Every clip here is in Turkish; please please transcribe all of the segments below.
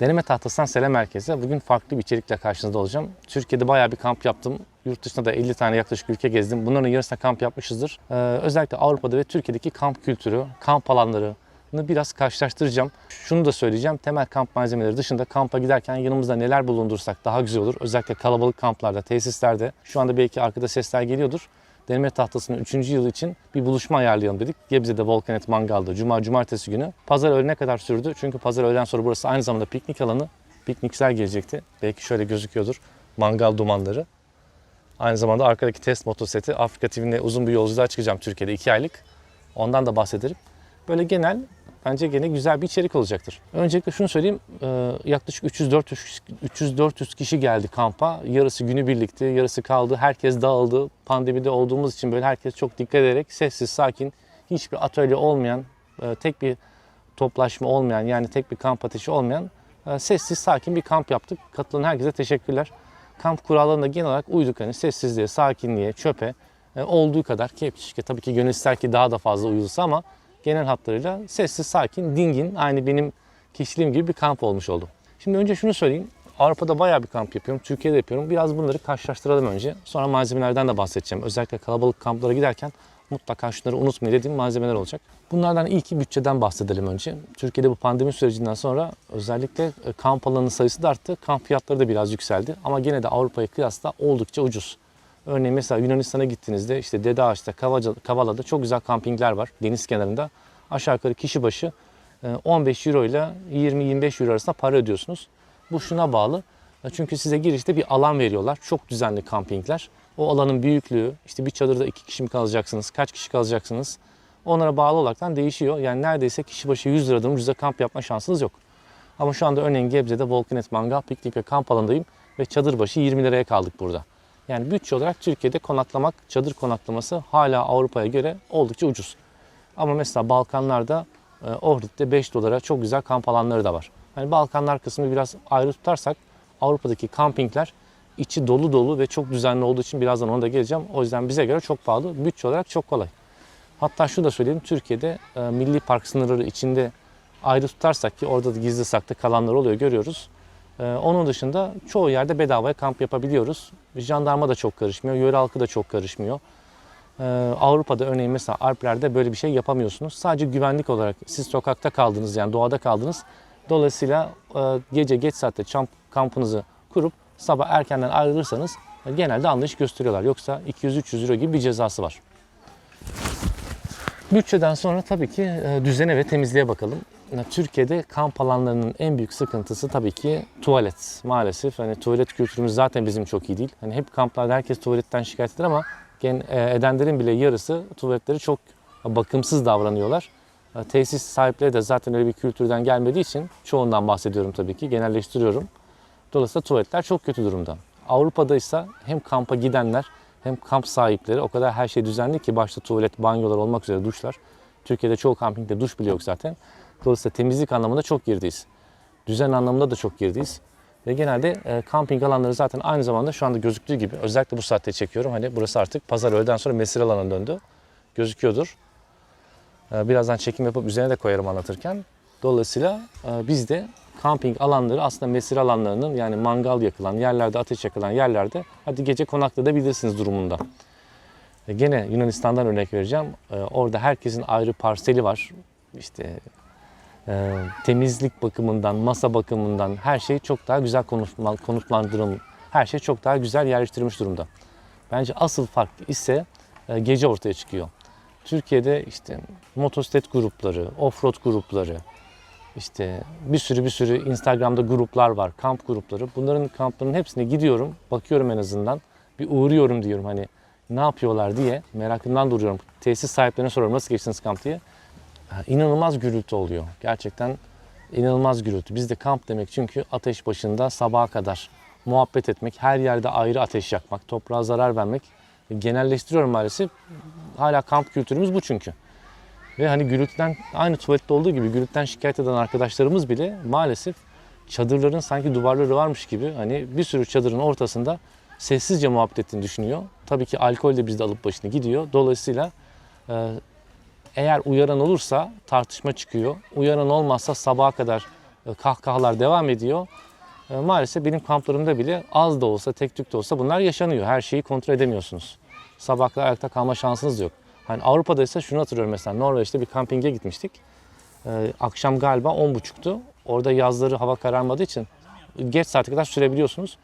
Deneme tahtasından selam herkese. Bugün farklı bir içerikle karşınızda olacağım. Türkiye'de bayağı bir kamp yaptım. Yurt dışında da 50 tane yaklaşık ülke gezdim. Bunların yarısına kamp yapmışızdır. Ee, özellikle Avrupa'da ve Türkiye'deki kamp kültürü, kamp alanlarını biraz karşılaştıracağım. Şunu da söyleyeceğim. Temel kamp malzemeleri dışında kampa giderken yanımızda neler bulundursak daha güzel olur. Özellikle kalabalık kamplarda, tesislerde. Şu anda belki arkada sesler geliyordur. Deneme tahtasının 3. yılı için bir buluşma ayarlayalım dedik. Gebze'de Volkanet Mangal'da Cuma Cumartesi günü. Pazar öğlene kadar sürdü. Çünkü pazar öğleden sonra burası aynı zamanda piknik alanı. Piknikçiler gelecekti. Belki şöyle gözüküyordur. Mangal dumanları. Aynı zamanda arkadaki test motosikleti Afrika TV'nin uzun bir yolculuğa çıkacağım Türkiye'de 2 aylık. Ondan da bahsederim. Böyle genel bence gene güzel bir içerik olacaktır. Öncelikle şunu söyleyeyim. e, Yaklaşık 300-400 300-400 kişi geldi kampa. Yarısı günü birlikte, yarısı kaldı. Herkes dağıldı. Pandemide olduğumuz için böyle herkes çok dikkat ederek sessiz, sakin, hiçbir atölye olmayan, e, tek bir toplaşma olmayan yani tek bir kamp ateşi olmayan e, sessiz, sakin bir kamp yaptık. Katılan herkese teşekkürler. Kamp kurallarına genel olarak uyduk. Hani sessizliğe, sakinliğe, çöpe olduğu kadar ki tabii ki gönül ister ki daha da fazla uyulsa ama genel hatlarıyla sessiz, sakin, dingin, aynı benim kişiliğim gibi bir kamp olmuş oldu. Şimdi önce şunu söyleyeyim. Avrupa'da bayağı bir kamp yapıyorum. Türkiye'de yapıyorum. Biraz bunları karşılaştıralım önce. Sonra malzemelerden de bahsedeceğim. Özellikle kalabalık kamplara giderken mutlaka şunları unutmayın dediğim malzemeler olacak. Bunlardan ilki bütçeden bahsedelim önce. Türkiye'de bu pandemi sürecinden sonra özellikle e, kamp alanı sayısı da arttı. Kamp fiyatları da biraz yükseldi. Ama gene de Avrupa'ya kıyasla oldukça ucuz. Örneğin mesela Yunanistan'a gittiğinizde işte Dede Ağaç'ta, Kavala'da çok güzel kampingler var deniz kenarında. Aşağı yukarı kişi başı e, 15 euro ile 20-25 euro arasında para ödüyorsunuz. Bu şuna bağlı. E, Çünkü size girişte bir alan veriyorlar. Çok düzenli kampingler. O alanın büyüklüğü, işte bir çadırda iki kişi mi kalacaksınız, kaç kişi kalacaksınız onlara bağlı olaraktan değişiyor. Yani neredeyse kişi başı 100 liradan ucuza kamp yapma şansınız yok. Ama şu anda örneğin Gebze'de Volkanet Mangal piknik ve kamp alanındayım ve çadır başı 20 liraya kaldık burada. Yani bütçe olarak Türkiye'de konaklamak, çadır konaklaması hala Avrupa'ya göre oldukça ucuz. Ama mesela Balkanlarda e, Ohrid'de 5 dolara çok güzel kamp alanları da var. Hani Balkanlar kısmı biraz ayrı tutarsak Avrupa'daki kampingler içi dolu dolu ve çok düzenli olduğu için birazdan ona da geleceğim. O yüzden bize göre çok pahalı, bütçe olarak çok kolay. Hatta şu da söyleyeyim Türkiye'de e, milli park sınırları içinde ayrı tutarsak ki orada da gizli saklı kalanlar oluyor görüyoruz. E, onun dışında çoğu yerde bedavaya kamp yapabiliyoruz. Jandarma da çok karışmıyor, yöre halkı da çok karışmıyor. Ee, Avrupa'da örneğin mesela Alplerde böyle bir şey yapamıyorsunuz. Sadece güvenlik olarak siz sokakta kaldınız yani doğada kaldınız. Dolayısıyla e, gece geç saatte kampınızı kurup sabah erkenden ayrılırsanız e, genelde anlayış gösteriyorlar. Yoksa 200-300 euro gibi bir cezası var. Bütçeden sonra tabii ki e, düzene ve temizliğe bakalım. Türkiye'de kamp alanlarının en büyük sıkıntısı tabii ki tuvalet. Maalesef hani tuvalet kültürümüz zaten bizim çok iyi değil. Hani hep kamplarda herkes tuvaletten şikayet eder ama gen, e, edenlerin bile yarısı tuvaletleri çok bakımsız davranıyorlar. E, Tesis sahipleri de zaten öyle bir kültürden gelmediği için çoğundan bahsediyorum tabii ki genelleştiriyorum. Dolayısıyla tuvaletler çok kötü durumda. Avrupa'da ise hem kampa gidenler hem kamp sahipleri o kadar her şey düzenli ki başta tuvalet, banyolar olmak üzere duşlar. Türkiye'de çoğu kampingde duş bile yok zaten. Dolayısıyla temizlik anlamında çok gerideyiz. Düzen anlamında da çok gerideyiz. Ve genelde e, kamping alanları zaten aynı zamanda şu anda gözüktüğü gibi özellikle bu saatte çekiyorum. Hani burası artık pazar öğleden sonra mesire alanına döndü. Gözüküyordur. E, birazdan çekim yapıp üzerine de koyarım anlatırken. Dolayısıyla e, biz de kamping alanları aslında mesire alanlarının yani mangal yakılan yerlerde, ateş yakılan yerlerde hadi gece konaklayabilirsiniz durumunda. E, Gene Yunanistan'dan örnek vereceğim. E, Orada herkesin ayrı parseli var. İşte e, temizlik bakımından, masa bakımından her şey çok daha güzel konuşma, konutlandırılmış. Her şey çok daha güzel yerleştirilmiş durumda. Bence asıl fark ise e, gece ortaya çıkıyor. Türkiye'de işte motosiklet grupları, offroad grupları, işte bir sürü bir sürü Instagram'da gruplar var, kamp grupları. Bunların kamplarının hepsine gidiyorum, bakıyorum en azından. Bir uğruyorum diyorum hani ne yapıyorlar diye merakından duruyorum. Tesis sahiplerine soruyorum nasıl geçtiniz kamp diye. İnanılmaz gürültü oluyor. Gerçekten inanılmaz gürültü. Biz de kamp demek çünkü ateş başında sabaha kadar muhabbet etmek, her yerde ayrı ateş yakmak, toprağa zarar vermek. Genelleştiriyorum maalesef. Hala kamp kültürümüz bu çünkü. Ve hani gürültüden aynı tuvalette olduğu gibi gürültüden şikayet eden arkadaşlarımız bile maalesef çadırların sanki duvarları varmış gibi hani bir sürü çadırın ortasında sessizce muhabbet ettiğini düşünüyor. Tabii ki alkol de bizde alıp başını gidiyor. Dolayısıyla e, eğer uyaran olursa tartışma çıkıyor. Uyaran olmazsa sabaha kadar e, kahkahalar devam ediyor. E, Maalesef benim kamplarımda bile az da olsa, tek tük de olsa bunlar yaşanıyor. Her şeyi kontrol edemiyorsunuz. Sabahlar ayakta kalma şansınız yok. Hani Avrupa'da ise şunu hatırlıyorum mesela Norveç'te bir kampinge gitmiştik. Ee, akşam galiba 10.30'tu. Orada yazları hava kararmadığı için geç saate kadar sürebiliyorsunuz.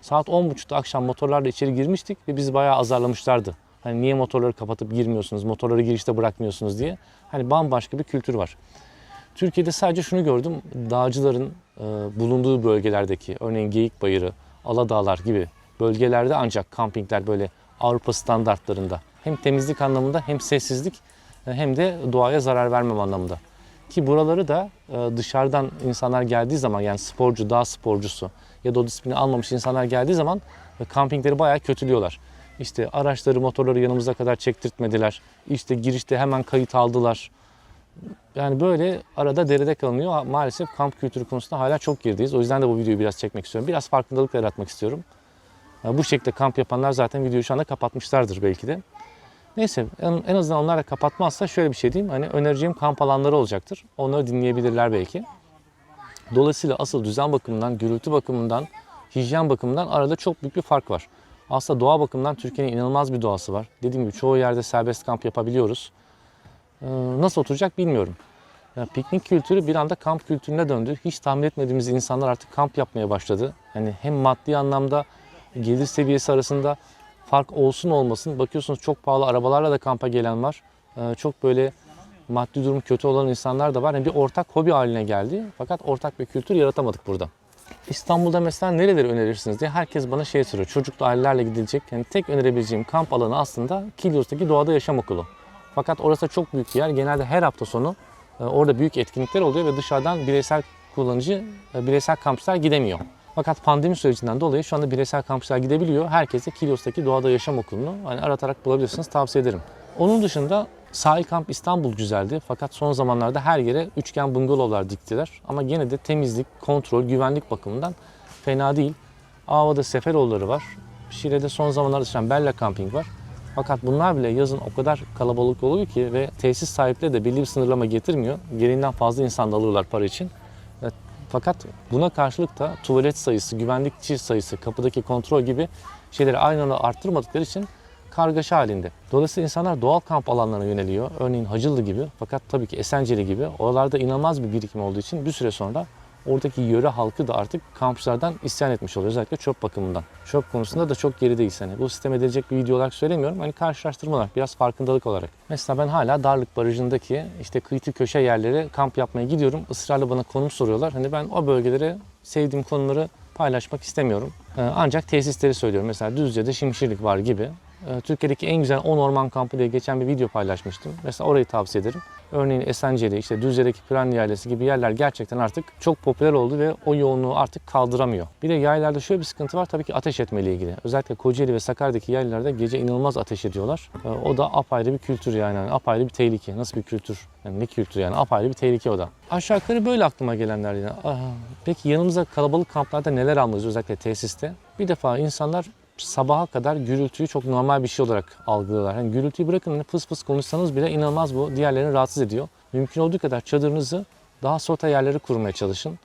Saat 10.30'da akşam motorlarla içeri girmiştik ve bizi bayağı azarlamışlardı. Hani niye motorları kapatıp girmiyorsunuz, motorları girişte bırakmıyorsunuz diye. Hani bambaşka bir kültür var. Türkiye'de sadece şunu gördüm. Dağcıların e, bulunduğu bölgelerdeki örneğin Geyik Bayırı, Aladağlar gibi bölgelerde ancak kampingler böyle Avrupa standartlarında hem temizlik anlamında hem sessizlik e, hem de doğaya zarar vermem anlamında. Ki buraları da e, dışarıdan insanlar geldiği zaman yani sporcu, dağ sporcusu ya da o disiplini almamış insanlar geldiği zaman e, kampingleri bayağı kötülüyorlar. İşte araçları, motorları yanımıza kadar çektirtmediler. İşte girişte hemen kayıt aldılar. Yani böyle arada derede kalınıyor. Maalesef kamp kültürü konusunda hala çok gerideyiz. O yüzden de bu videoyu biraz çekmek istiyorum. Biraz farkındalık yaratmak istiyorum. Ya Bu şekilde kamp yapanlar zaten videoyu şu anda kapatmışlardır belki de. Neyse en azından onlar da kapatmazsa şöyle bir şey diyeyim. Hani önereceğim kamp alanları olacaktır. Onları dinleyebilirler belki. Dolayısıyla asıl düzen bakımından, gürültü bakımından, hijyen bakımından arada çok büyük bir fark var. Aslında doğa bakımından Türkiye'nin inanılmaz bir doğası var. Dediğim gibi çoğu yerde serbest kamp yapabiliyoruz. Ee, nasıl oturacak bilmiyorum. Ya piknik kültürü bir anda kamp kültürüne döndü. Hiç tahmin etmediğimiz insanlar artık kamp yapmaya başladı. Yani hem maddi anlamda gelir seviyesi arasında fark olsun olmasın. Bakıyorsunuz çok pahalı arabalarla da kampa gelen var. Ee, çok böyle maddi durum kötü olan insanlar da var. Yani bir ortak hobi haline geldi. Fakat ortak bir kültür yaratamadık burada. İstanbul'da mesela nereleri önerirsiniz diye herkes bana şey soruyor. Çocuklu ailelerle gidilecek. Yani tek önerebileceğim kamp alanı aslında Kilyos'taki Doğada Yaşam Okulu. Fakat orası çok büyük bir yer. Genelde her hafta sonu e, orada büyük etkinlikler oluyor ve dışarıdan bireysel kullanıcı, e, bireysel kampçılar gidemiyor. Fakat pandemi sürecinden dolayı şu anda bireysel kampçılar gidebiliyor. Herkes de Kilyos'taki Doğada Yaşam Okulu'nu hani aratarak bulabilirsiniz. Tavsiye ederim. Onun dışında Sahil Kamp İstanbul güzeldi. Fakat son zamanlarda her yere üçgen bungalovlar diktiler. Ama gene de temizlik, kontrol, güvenlik bakımından fena değil. Ava'da Seferoğulları var. Şile'de son zamanlarda çıkan Bella Camping var. Fakat bunlar bile yazın o kadar kalabalık oluyor ki ve tesis sahipleri de belli bir sınırlama getirmiyor. Gereğinden fazla insan da alırlar para için. Fakat buna karşılık da tuvalet sayısı, güvenlikçi sayısı, kapıdaki kontrol gibi şeyleri aynı anda arttırmadıkları için kargaşa halinde. Dolayısıyla insanlar doğal kamp alanlarına yöneliyor. Örneğin Hacıllı gibi fakat tabii ki Esenceli gibi. Oralarda inanılmaz bir birikim olduğu için bir süre sonra oradaki yöre halkı da artık kampçılardan isyan etmiş oluyor. Özellikle çöp bakımından. Çöp konusunda da çok gerideyiz. Hani bu sistem edilecek bir video olarak söylemiyorum. Hani karşılaştırma olarak, biraz farkındalık olarak. Mesela ben hala Darlık Barajı'ndaki işte kıyı köşe yerlere kamp yapmaya gidiyorum. Israrla bana konum soruyorlar. Hani ben o bölgelere sevdiğim konuları paylaşmak istemiyorum. Ee, Ancak tesisleri söylüyorum. Mesela Düzce'de Şimşirlik var gibi. Ee, Türkiye'deki en güzel 10 orman kampı diye geçen bir video paylaşmıştım. Mesela orayı tavsiye ederim. Örneğin Esenceli, işte Düzce'deki Pürenli Yaylası gibi yerler gerçekten artık çok popüler oldu ve o yoğunluğu artık kaldıramıyor. Bir de yaylarda şöyle bir sıkıntı var tabii ki ateş etmeyle ilgili. Özellikle Kocaeli ve Sakarya'daki yaylalarda gece inanılmaz ateş ediyorlar. Ee, O da apayrı bir kültür yani. yani apayrı bir tehlike. Nasıl bir kültür? Yani ne kültür yani? Apayrı bir tehlike o da. Aşağı yukarı böyle aklıma gelenler. Aa, Peki yanımıza kalabalık kamplarda neler almalıyız özellikle tesiste? Bir defa insanlar sabaha kadar gürültüyü çok normal bir şey olarak algılıyorlar. Hani gürültüyü bırakın hani fıs fıs konuşsanız bile inanılmaz bu diğerlerini rahatsız ediyor. Mümkün olduğu kadar çadırınızı daha sota yerlere kurmaya çalışın.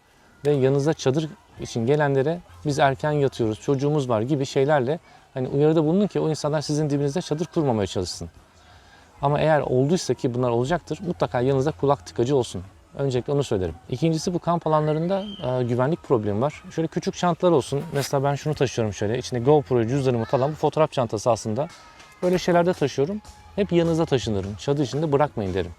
Ve yanınıza çadır için gelenlere biz erken yatıyoruz, çocuğumuz var gibi şeylerle hani uyarıda bulunun ki o insanlar sizin dibinizde çadır kurmamaya çalışsın. Ama eğer olduysa ki bunlar olacaktır mutlaka yanınızda kulak tıkacı olsun. Öncelikle onu söylerim. İkincisi bu kamp alanlarında e, güvenlik problemi var. Şöyle küçük çantalar olsun. Mesela ben şunu taşıyorum şöyle. İçinde GoPro'yu, cüzdanımı falan bu fotoğraf çantası aslında. Böyle şeylerde taşıyorum. Hep yanınızda taşınırım. Çadır içinde bırakmayın derim.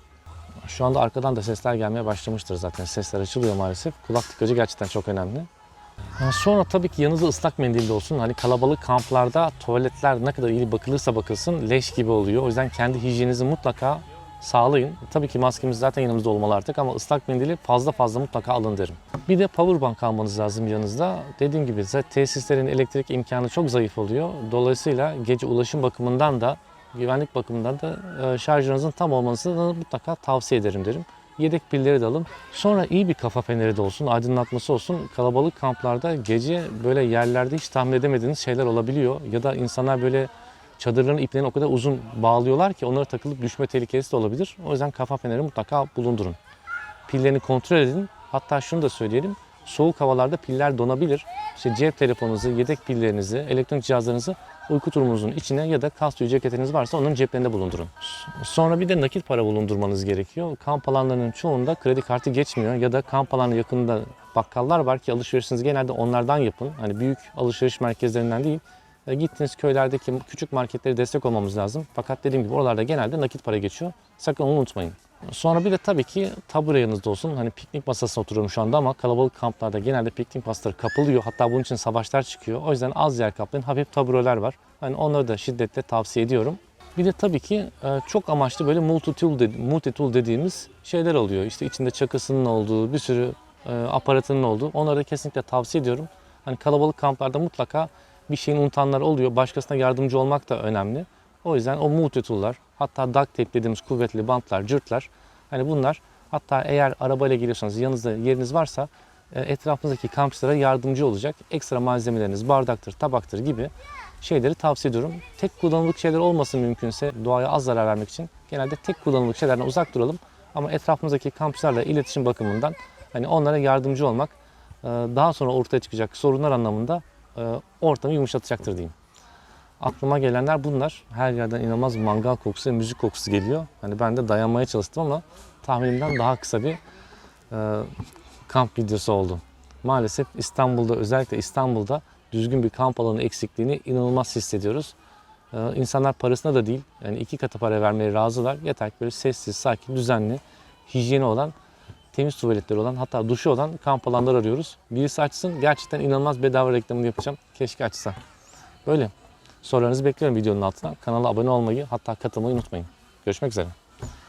Şu anda arkadan da sesler gelmeye başlamıştır zaten. Sesler açılıyor maalesef. Kulak tıkacı gerçekten çok önemli. Sonra tabii ki yanınızda ıslak mendil de olsun. Hani kalabalık kamplarda tuvaletler ne kadar iyi bakılırsa bakılsın leş gibi oluyor. O yüzden kendi hijyeninizi mutlaka sağlayın. Tabii ki maskemiz zaten yanımızda olmalı artık ama ıslak mendili fazla fazla mutlaka alın derim. Bir de powerbank almanız lazım yanınızda. Dediğim gibi zaten tesislerin elektrik imkanı çok zayıf oluyor. Dolayısıyla gece ulaşım bakımından da güvenlik bakımından da e, şarjınızın tam olmasını mutlaka tavsiye ederim derim. Yedek pilleri de alın. Sonra iyi bir kafa feneri de olsun, aydınlatması olsun. Kalabalık kamplarda gece böyle yerlerde hiç tahmin edemediğiniz şeyler olabiliyor. Ya da insanlar böyle çadırların iplerini o kadar uzun bağlıyorlar ki onlara takılıp düşme tehlikesi de olabilir. O yüzden kafa feneri mutlaka bulundurun. Pillerini kontrol edin. Hatta şunu da söyleyelim. Soğuk havalarda piller donabilir. İşte cep telefonunuzu, yedek pillerinizi, elektronik cihazlarınızı uyku tulumunuzun içine ya da kas tüyü ceketiniz varsa onun ceplerinde bulundurun. Sonra bir de nakit para bulundurmanız gerekiyor. Kamp alanlarının çoğunda kredi kartı geçmiyor ya da kamp alanı yakında bakkallar var ki alışverişinizi genelde onlardan yapın. Hani büyük alışveriş merkezlerinden değil. E, Gittiğiniz köylerdeki küçük marketlere destek olmamız lazım. Fakat dediğim gibi oralarda genelde nakit para geçiyor. Sakın unutmayın. Sonra bir de tabii ki tabure yanınızda olsun. Hani piknik masasına oturuyorum şu anda ama kalabalık kamplarda genelde piknik masaları kapılıyor. Hatta bunun için savaşlar çıkıyor. O yüzden az yer kaplayın. Hafif tabureler var. Hani onları da şiddetle tavsiye ediyorum. Bir de tabii ki e, çok amaçlı böyle multi-tool, dedi- multi-tool dediğimiz şeyler oluyor. İşte içinde çakısının olduğu, bir sürü e, aparatının olduğu. Onları da kesinlikle tavsiye ediyorum. Hani kalabalık kamplarda mutlaka bir şeyin unutanlar oluyor. Başkasına yardımcı olmak da önemli. O yüzden o multi-tool'lar, hatta duct tape dediğimiz kuvvetli bantlar, cırtlar. Hani bunlar hatta eğer arabayla geliyorsanız yanınızda yeriniz varsa e, etrafınızdaki kampçılara yardımcı olacak. Ekstra malzemeleriniz, bardaktır, tabaktır gibi şeyleri tavsiye ediyorum. Tek kullanımlık şeyler olmasın mümkünse doğaya az zarar vermek için genelde tek kullanımlık şeylerden uzak duralım. Ama etrafımızdaki kampçılarla iletişim bakımından hani onlara yardımcı olmak e, daha sonra ortaya çıkacak sorunlar anlamında ortamı yumuşatacaktır diyeyim. Aklıma gelenler bunlar. Her yerden inanılmaz mangal kokusu ve müzik kokusu geliyor. Hani ben de dayanmaya çalıştım ama tahminimden daha kısa bir e, kamp videosu oldu. Maalesef İstanbul'da özellikle İstanbul'da düzgün bir kamp alanı eksikliğini inanılmaz hissediyoruz. Ee, insanlar parasına da değil, yani iki katı para vermeye razılar. Yeter ki böyle sessiz, sakin, düzenli, hijyeni olan, temiz tuvaletleri olan, hatta duşu olan kamp alanları arıyoruz. Birisi açsın, gerçekten inanılmaz bedava reklamını yapacağım. Keşke açsa. Böyle. Sorularınızı bekliyorum videonun altına. Kanala abone olmayı, hatta katılmayı unutmayın. Görüşmek üzere.